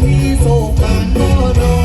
ที่โศกการก็รอ